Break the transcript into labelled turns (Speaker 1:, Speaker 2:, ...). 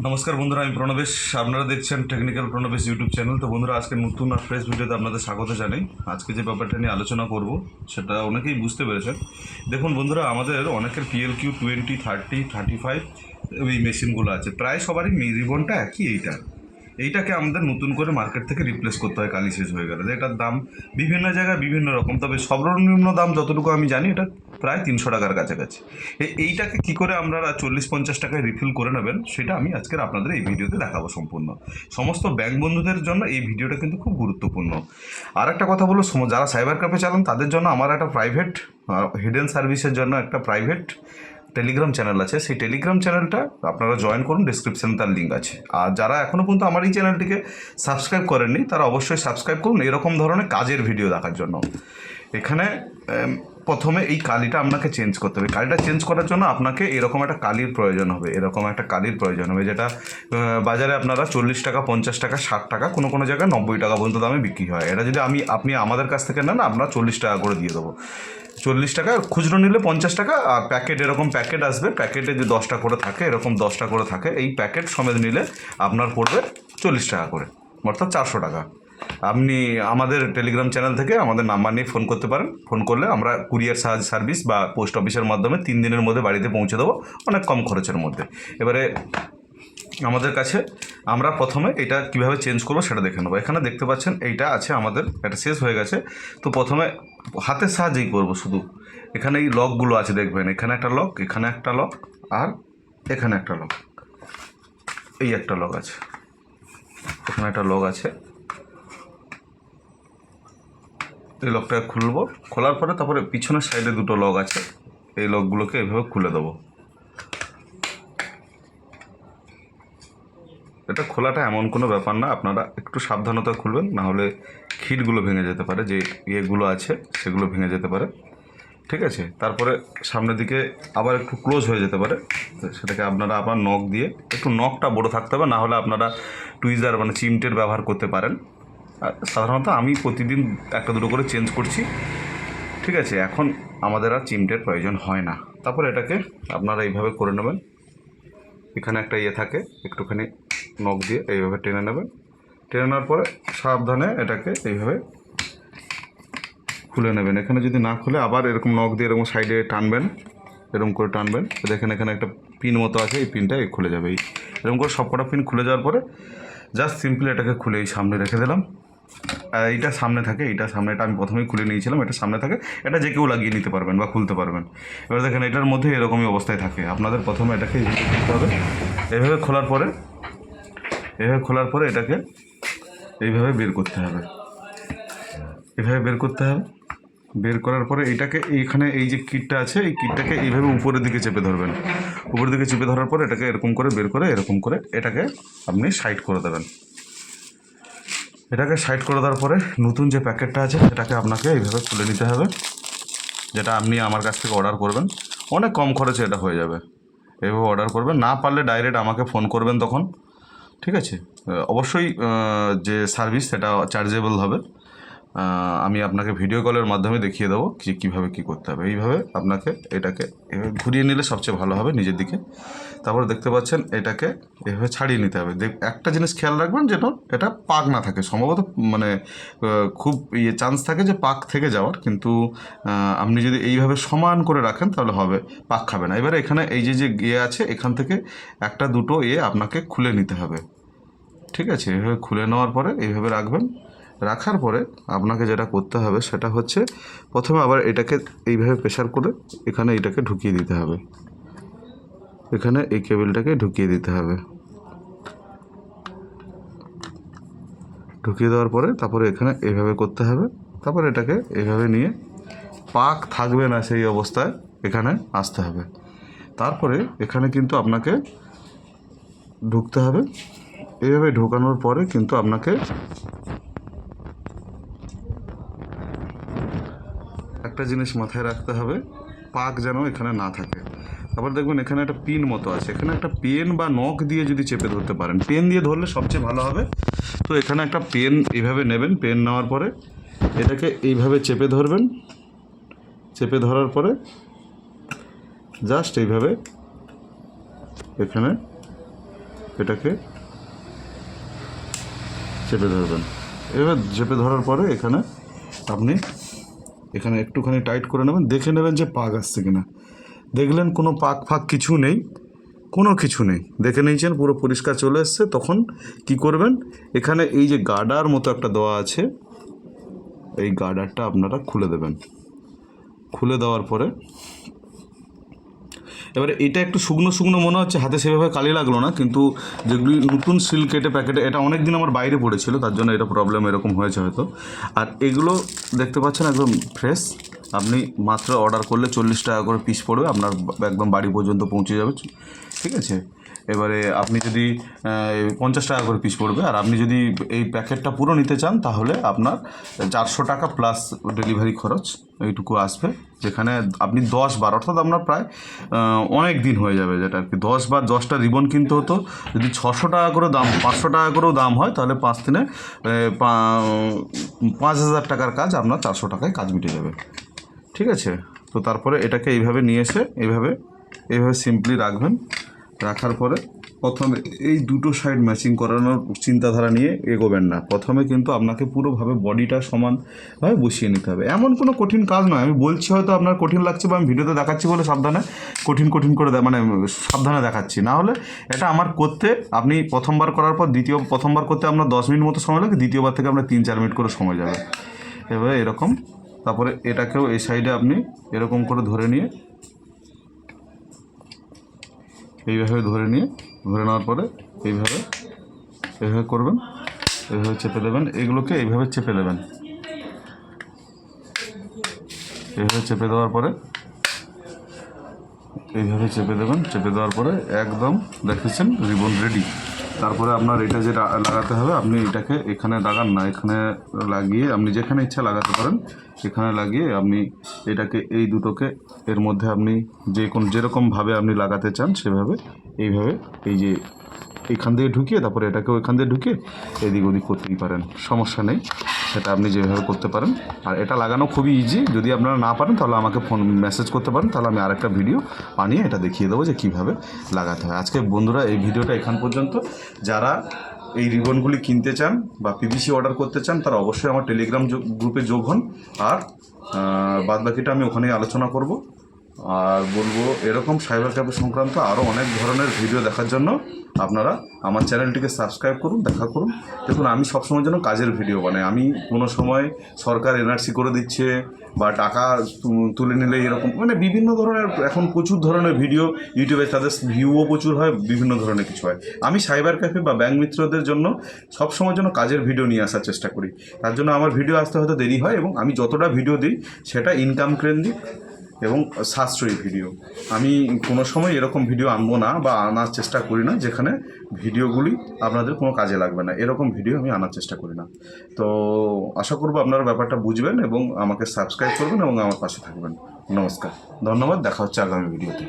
Speaker 1: নমস্কার বন্ধুরা, আমি প্রণবেশ। আপনারা দেখছেন টেকনিক্যাল প্রণবেশ ইউটিউব চ্যানেল তো বন্ধুরা, আজকে নতুন আর ফ্রেশ ভিডিওতে আপনাদের স্বাগত জানাই। আজকে যে ব্যাপারটা নিয়ে আলোচনা করব, সেটা অনেকেই বুঝতে পেরেছেন। দেখুন বন্ধুরা, আমাদের অনেকের P L Q twenty thirty thirty five এই মেশিনগুলো আছে। প্রায় সবারই রিবনটা একই এইটা। এইটাকে আমাদের নতুন করে মার্কেট থেকে রিপ্লেস করতে হয় কালি শেষ হয়ে গেলে। এটার দাম বিভিন্ন জায়গায় বিভিন্ন রকম, তবে সর্বনিম্ন দাম যতটুকু আমি জানি, এটা প্রায় তিনশো টাকার কাছাকাছি। এইটাকে কি করে আপনারা চল্লিশ পঞ্চাশ টাকায় রিফিল করে নেবেন, সেটা আমি আজকের আপনাদের এই ভিডিওতে দেখাবো সম্পূর্ণ। সমস্ত ব্যাংক বন্ধুদের জন্য এই ভিডিওটা কিন্তু খুব গুরুত্বপূর্ণ। আর একটা কথা বলো যারা সাইবার ক্যাফে চালান, তাদের জন্য আমার একটা প্রাইভেট হিডেন সার্ভিসের জন্য একটা প্রাইভেট টেলিগ্রাম চ্যানেল আছে। সেই টেলিগ্রাম চ্যানেলটা আপনারা জয়েন করুন ডিসক্রিপশানে তার লিঙ্ক আছে। আর যারা এখনও পর্যন্ত আমার এই চ্যানেলটিকে সাবস্ক্রাইব করেননি, তারা অবশ্যই সাবস্ক্রাইব করুন, এরকম ধরনের কাজের ভিডিও দেখার জন্য। এখানে প্রথমে এই কালিটা আপনাকে চেঞ্জ করতে হবে। কালিটা চেঞ্জ করার জন্য আপনাকে এরকম একটা কালির প্রয়োজন হবে, এরকম একটা কালির প্রয়োজন হবে, যেটা বাজারে আপনারা চল্লিশ টাকা, পঞ্চাশ টাকা, ষাট টাকা, কোনো কোনো জায়গায় নব্বই টাকা পর্যন্ত দামে বিক্রি হয়। এটা যদি আমি, আপনি আমাদের কাছ থেকে নেন আপনার চল্লিশ টাকা করে দিয়ে দেবো। চল্লিশ টাকা, খুচরো নিলে পঞ্চাশ টাকা, আর প্যাকেট এরকম প্যাকেট আসবে প্যাকেটে যে দশটা করে থাকে, এরকম দশটা করে থাকে, এই প্যাকেট সমেত নিলে আপনার পড়বে চল্লিশ টাকা করে, অর্থাৎ চারশো টাকা। আপনি আমাদের টেলিগ্রাম চ্যানেল থেকে আমাদের নাম্বার নিয়ে ফোন করতে পারেন। ফোন করলে আমরা কুরিয়ার সাহায্য সার্ভিস বা পোস্ট অফিসের মাধ্যমে তিন দিনের মধ্যে বাড়িতে পৌঁছে দেবো অনেক কম খরচের মধ্যে। এবারে আমাদের কাছে আমরা প্রথমে এটা কীভাবে চেঞ্জ করব সেটা দেখে নেব। এখানে দেখতে পাচ্ছেন এইটা আছে আমাদের, এটা শেষ হয়ে গেছে। তো প্রথমে হাতের সাহায্যেই করব শুধু। এখানে এই লকগুলো আছে দেখবেন, এখানে একটা লক এখানে একটা লক আর এখানে একটা লক এই একটা লক আছে। এখানে একটা লক আছে। এই লকটা খুলবো। খোলার পরে তারপরে পিছনের সাইডে দুটো লক আছে। এই লকগুলোকে এভাবে খুলে দেবো। এটা খোলাটা এমন কোনো ব্যাপার না। আপনারা একটু সাবধানতা খুলবেন, না হলে খিটগুলো ভেঙে যেতে পারে। যে ইয়েগুলো আছে, সেগুলো ভেঙে যেতে পারে। ঠিক আছে? তারপরে সামনের দিকে আবার একটু ক্লোজ হয়ে যেতে পারে। সেটাকে আপনারা আবার নখ দিয়ে, একটু নখটা বড় থাকতে হবে, না হলে আপনারা টুইজার মানে চিমটের ব্যবহার করতে পারেন। সাধারণত আমি প্রতিদিন একটা দুটো করে চেঞ্জ করছি। ঠিক আছে, এখন আমাদের আর চিমটের প্রয়োজন হয় না। তারপর এটাকে আপনারা এইভাবে করে নেবেন। এখানে একটা ইয়ে থাকে, একটুখানি নখ দিয়ে এইভাবে টেনে নেবেন। টেনে নেওয়ার পরে সাবধানে এটাকে এইভাবে খুলে নেবেন। এখানে যদি না খুলে আবার এরকম নখ দিয়ে এরকম সাইডে টানবেন, এরকম করে টানবেন। দেখেন এখানে একটা পিন মতো আছে, এই পিনটা খুলে যাবে। এরকম করে সবকটা পিন খুলে যাওয়ার পরে জাস্ট সিম্পলি এটাকে খুলে এই সামনে রেখে দিলাম। এইটা সামনে থাকে, এইটা সামনে, এটা আমি প্রথমেই খুলে নিয়েছিলাম, এটা সামনে থাকে। এটা যে কেউ লাগিয়ে নিতে পারবেন বা খুলতে পারবেন। এবার দেখেন, এটার মধ্যে এরকমই অবস্থায় থাকে। আপনাদের প্রথমে এটাকে হবে। এইভাবে খোলার পরে, এইভাবে খোলার পরে এটাকে এইভাবে বের করতে হবে। এভাবে বের করতে হবে। বের করার পরে এটাকে এইখানে এই যে কিটটা আছে, এই কিটটাকে এইভাবে উপরের দিকে চেপে ধরবেন। উপরের দিকে চেপে ধরার পরে এটাকে এরকম করে বের করে, এরকম করে এটাকে আপনি সাইড করে দেবেন। এটাকে সাইড করে দেওয়ার পরে নতুন যে প্যাকেটটা আছে, সেটাকে আপনাকে এইভাবে খুলে নিতে হবে, যেটা আপনি আমার কাছ থেকে অর্ডার করবেন। অনেক কম খরচে এটা হয়ে যাবে। এভাবে অর্ডার করবেন। না পারলে ডাইরেক্ট আমাকে ফোন করবেন তখন। ঠিক আছে? অবশ্যই যে সার্ভিস সেটা চার্জেবল হবে। আমি আপনাকে ভিডিও কলের মাধ্যমে দেখিয়ে দেবো যে কীভাবে কী করতে হবে। এইভাবে আপনাকে এটাকে এভাবে ঘুরিয়ে নিলে সবচেয়ে ভালো হবে নিজের দিকে। তারপর দেখতে পাচ্ছেন এটাকে এভাবে ছাড়িয়ে নিতে হবে। একটা জিনিস খেয়াল রাখবেন যেন এটা পাক না থাকে। সম্ভবত মানে খুব ইয়ে চান্স থাকে যে পাক থেকে যাওয়ার। কিন্তু আপনি যদি এইভাবে সমান করে রাখেন তাহলে হবে, পাক খাবে না। এবারে এখানে এই যে যে ইয়ে আছে, এখান থেকে একটা দুটো ইয়ে আপনাকে খুলে নিতে হবে। ঠিক আছে? এভাবে খুলে নেওয়ার পরে এইভাবে রাখবেন। রাখার পরে আপনাকে যেটা করতে হবে সেটা হচ্ছে প্রথমে আবার এটাকে এইভাবে প্রেশার করে এখানে এটাকে ঢুকিয়ে দিতে হবে। এখানে এই কেবিলটাকে ঢুকিয়ে দিতে হবে। ঢুকিয়ে দেওয়ার পরে তারপরে এখানে এইভাবে করতে হবে। তারপরে এটাকে এইভাবে নিয়ে পাক থাকবে না সেই অবস্থায় এখানে আসতে হবে। তারপরে এখানে কিন্তু আপনাকে ঢুকতে হবে। এইভাবে ঢোকানোর পরে কিন্তু আপনাকে একটা জিনিস মাথায় রাখতে হবে, পাক যেন এখানে না থাকে। তারপর দেখবেন এখানে একটা পিন মতো আছে। এখানে একটা পেন বা নখ দিয়ে যদি চেপে ধরতে পারেন, পেন দিয়ে ধরলে সবচেয়ে ভালো হবে। তো এখানে একটা পেন এইভাবে নেবেন, পেন নেওয়ার পরে এটাকে এইভাবে চেপে ধরবেন। চেপে ধরার পরে জাস্ট এইভাবে এখানে এটাকে চেপে ধরবেন। এবার চেপে ধরার পরে এখানে আপনি এখানে একটুখানি টাইট করে নেবেন। দেখে নেবেন যে পাক আসছে কিনা। দেখলেন কোনো পাক ফাক কিছু নেই, কোনো কিছু নেই। দেখে নিয়েছেন, পুরো পরিষ্কার চলে এসছে। তখন কি করবেন? এখানে এই যে গার্ডার মতো একটা দেওয়া আছে, এই গার্ডারটা আপনারা খুলে দেবেন। খুলে দেওয়ার পরে এবারে এটা একটু শুকনো শুকনো মনে হচ্ছে, হাতে সেভাবে কালি লাগল না, কিন্তু যেগুলি নতুন সিল কেটে প্যাকেটে এটা অনেক দিন আমার বাইরে পড়েছিল, তার জন্য এটা প্রবলেম এরকম হয়েছে হয়তো। আর এগুলো দেখতে পাচ্ছেন একদম ফ্রেশ আপনি মাত্র অর্ডার করলে চল্লিশ টাকা করে পিস পড়বে, আপনার একদম বাড়ি পর্যন্ত পৌঁছে যাবে, ঠিক আছে? এবারে আপনি যদি পঞ্চাশ টাকা করে পিস পড়বে, আর আপনি যদি এই প্যাকেটটা পুরো নিতে চান, তাহলে আপনার চারশো টাকা প্লাস ডেলিভারি খরচ এইটুকু আসবে, যেখানে আপনি দশ বার, অর্থাৎ আপনার প্রায় অনেক দিন হয়ে যাবে যেটা আর কি। দশ বার, দশটা রিবন কিনতে হতো, যদি ছশো টাকা করে দাম, পাঁচশো টাকা করেও দাম হয়, তাহলে পাঁচ দিনে পাঁচ হাজার টাকার কাজ আপনার চারশো টাকায় কাজ মিটে যাবে। ঠিক আছে? তো তারপরে এটাকে এইভাবে নিয়ে এসে, এইভাবে এইভাবে সিম্পলি রাখবেন। রাখার পরে প্রথমে এই দুটো সাইড ম্যাচিং করানোর চিন্তাধারা নিয়ে এগোবেন না। প্রথমে কিন্তু আপনাকে পুরোভাবে বডিটা সমানভাবে বসিয়ে নিতে হবে। এমন কোনো কঠিন কাজ নয়। আমি বলছি হয়তো আপনার কঠিন লাগছে বা আমি ভিডিওতে দেখাচ্ছি বলে সাবধানে, কঠিন কঠিন করে মানে সাবধানে দেখাচ্ছি। না হলে এটা আমার করতে আপনি প্রথমবার করার পর দ্বিতীয়, প্রথমবার করতে আপনার দশ মিনিট মতো সময় লাগে, দ্বিতীয়বার থেকে আপনার তিন, চার মিনিট করে সময় যাবে। এবারে এরকম। তারপরে এটাকেও এই সাইডে আপনি এরকম করে ধরে নিয়ে এইভাবে ধরে নিয়ে, ধরে নেওয়ার পরে এইভাবে এইভাবে করবেন, এইভাবে চেপে দেবেন, এগুলোকে এইভাবে চেপে দেবেন। এইভাবে চেপে দেওয়ার পরে, এইভাবে চেপে দেবেন, চেপে দেওয়ার পরে একদম দেখেছেন, রিবন রেডি। তারপরে আপনার এটা যে লাগাতে হবে, আপনি এটাকে এখানে লাগান না, এখানে লাগিয়ে আপনি যেখানে ইচ্ছা লাগাতে পারেন, এখানে লাগিয়ে আপনি এটাকে এই দুটোকে এর মধ্যে আপনি যে কোন যেরকমভাবে আপনি লাগাতে চান সেভাবে, এইভাবে এই যে এখান দিয়ে ঢুকিয়ে তারপরে এটাকে ওইখান দিয়ে ঢুকিয়ে এদিক ওদিক করতেই পারেন, সমস্যা নেই। সেটা আপনি যেভাবে করতে পারেন। আর এটা লাগানো খুবই ইজি যদি আপনারা না পারেন, তাহলে আমাকে ফোন মেসেজ করতে পারেন। তাহলে আমি আরেকটা ভিডিও বানিয়ে এটা দেখিয়ে দেবো যে কীভাবে লাগাতে হয়। আজকে বন্ধুরা, এই ভিডিওটা এখান পর্যন্ত। যারা এই রিবনগুলি কিনতে চান বা পিভিসি অর্ডার করতে চান, তারা অবশ্যই আমার টেলিগ্রাম গ্রুপে যোগ হন। আর বাদ বাকিটা আমি ওখানেই আলোচনা করব। আর বলব, এরকম সাইবার ক্যাফে সংক্রান্ত আরও অনেক ধরনের ভিডিও দেখার জন্য আপনারা আমার চ্যানেলটিকে সাবস্ক্রাইব করুন, দেখা করুন। দেখুন, আমি সবসময় যেন কাজের ভিডিও বানাই। আমি কোনো সময় সরকার এনআরসি করে দিচ্ছে বা টাকা তুলে নিলে এরকম মানে বিভিন্ন ধরনের, এখন প্রচুর ধরনের ভিডিও ইউটিউবে তাদের ভিউও প্রচুর হয়, বিভিন্ন ধরনের কিছু হয়। আমি সাইবার ক্যাফে বা ব্যাংক মিত্রদের জন্য সবসময় যেন কাজের ভিডিও নিয়ে আসার চেষ্টা করি। তার জন্য আমার ভিডিও আসতে হয়তো দেরি হয় এবং আমি যতটা ভিডিও দিই, সেটা ইনকাম কেন্দ্রিক এবং সাশ্রয়ী ভিডিও। আমি কোনো সময় এরকম ভিডিও আনব না বা আনার চেষ্টা করি না, যেখানে ভিডিওগুলি আপনাদের কোনো কাজে লাগবে না। এরকম ভিডিও আমি আনার চেষ্টা করি না। তো আশা করব আপনারা ব্যাপারটা বুঝবেন এবং আমাকে সাবস্ক্রাইব করবেন এবং আমার পাশে থাকবেন। নমস্কার। ধন্যবাদ। দেখা হচ্ছে আগামী ভিডিওতে।